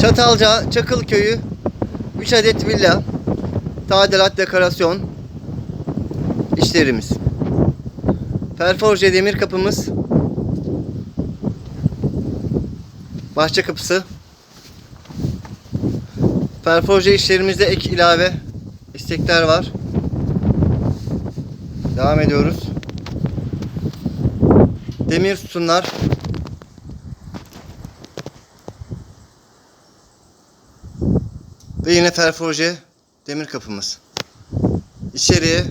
Çatalca Çakıl Köyü 3 adet villa tadilat dekorasyon işlerimiz. Perforje demir kapımız. Bahçe kapısı. Perforje işlerimizde ek ilave istekler var. Devam ediyoruz. Demir sütunlar. Ve yine perforje demir kapımız. İçeriye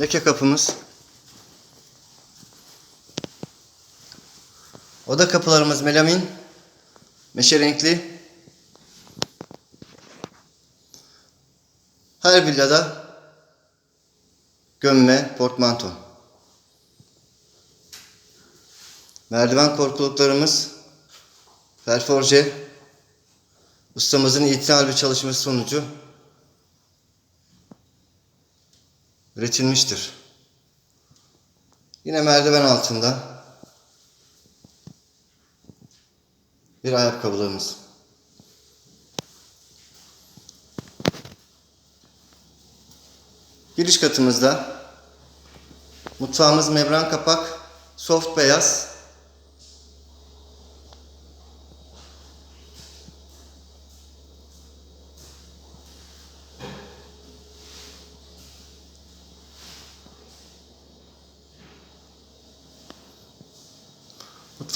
leke kapımız. Oda kapılarımız melamin. Meşe renkli. Her villada gömme, portmanto. Merdiven korkuluklarımız perforje ustamızın itinal bir çalışması sonucu üretilmiştir. Yine merdiven altında bir ayakkabılığımız. Giriş katımızda mutfağımız membran kapak, soft beyaz.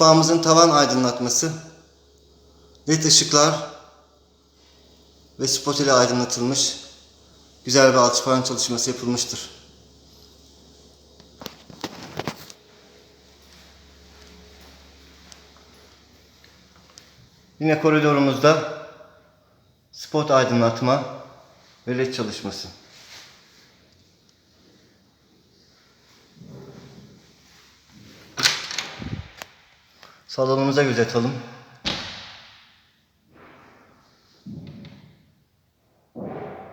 Mutfağımızın tavan aydınlatması, led ışıklar ve spot ile aydınlatılmış güzel bir alçıpan çalışması yapılmıştır. Yine koridorumuzda spot aydınlatma ve led çalışması. Salonumuza göz atalım.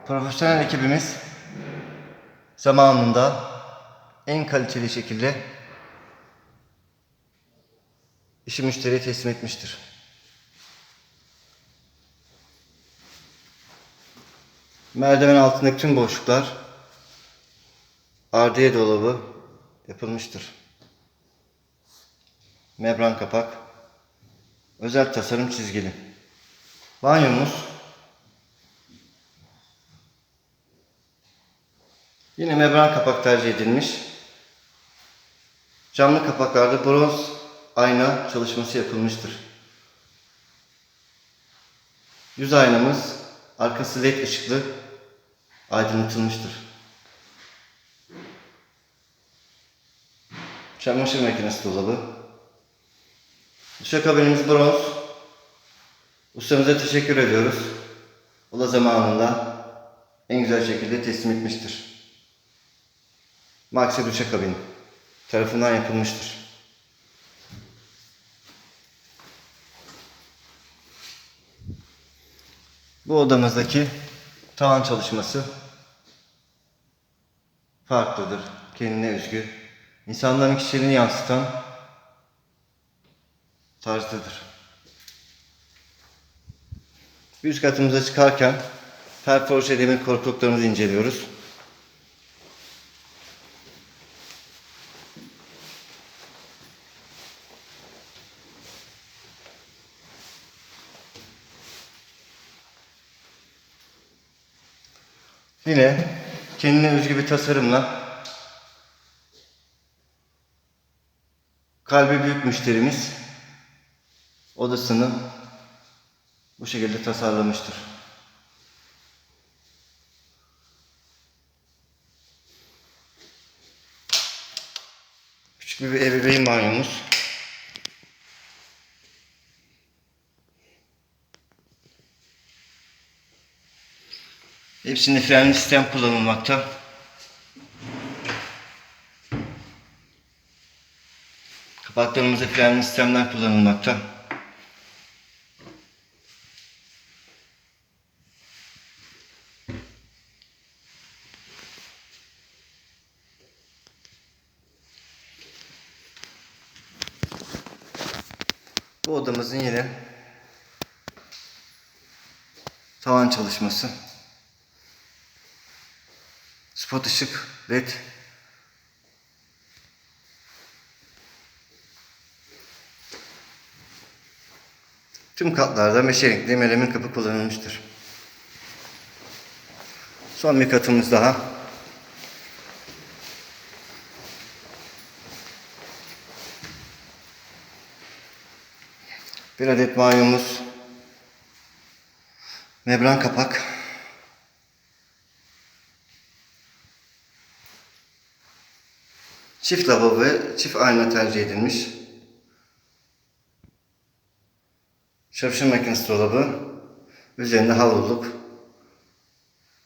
Profesyonel ekibimiz zamanında en kaliteli şekilde işi müşteriye teslim etmiştir. Merdiven altındaki tüm boşluklar ardiye dolabı yapılmıştır. Membran kapak, özel tasarım çizgili. Banyomuz Yine membran kapak tercih edilmiş. Camlı kapaklarda bronz ayna çalışması yapılmıştır. Yüz aynamız arkası led ışıklı aydınlatılmıştır. Çamaşır makinesi dolabı. Duşakabinimiz bronz. Ustamıza teşekkür ediyoruz. O da zamanında en güzel şekilde teslim etmiştir. Maxi duşakabin tarafından yapılmıştır. Bu odamızdaki tavan çalışması farklıdır. Kendine özgü. İnsanların kişiliğini yansıtan tarzdadır. Üst katımıza çıkarken perforje demir korkuluklarımızı inceliyoruz. Yine kendine özgü bir tasarımla kalbi büyük müşterimiz odasını bu şekilde tasarlamıştır. Küçük bir ebeveyn banyomuz. Hepsinde frenli sistem kullanılmakta. Kapaklarımızda frenli sistemler kullanılmakta. Bu odamızın yine Tavan çalışması. Spot ışık, led. Tüm katlarda meşe renkli melemin kapı kullanılmıştır. Son bir katımız daha. Bir adet banyomuz. Membran kapak. Çift lavabo ve çift ayna tercih edilmiş. Çamaşır makinesi dolabı. Üzerinde havluluk.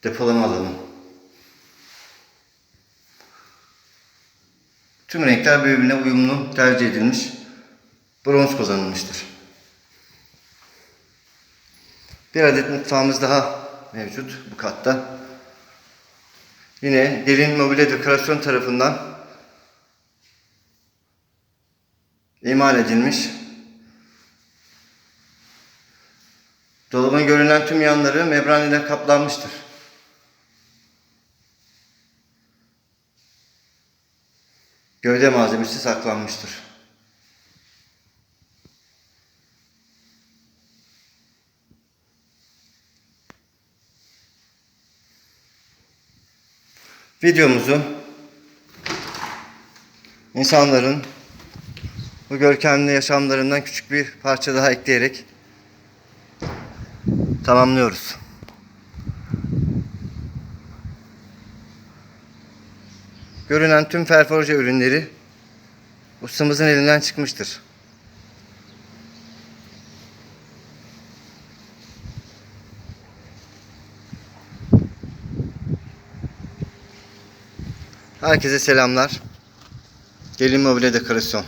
Depolama alanı. Tüm renkler birbirine uyumlu tercih edilmiş. Bronz kullanılmıştır. Bir adet mutfağımız daha mevcut bu katta. Yine derin mobilya dekorasyon tarafından imal edilmiş. Dolabın görünen tüm yanları membran ile kaplanmıştır. Gövde malzemesi saklanmıştır. Videomuzu insanların bu görkemli yaşamlarından küçük bir parça daha ekleyerek tamamlıyoruz. Görünen tüm ferforje ürünleri ustamızın elinden çıkmıştır. Herkese selamlar. Gelin mobilya dekorasyon.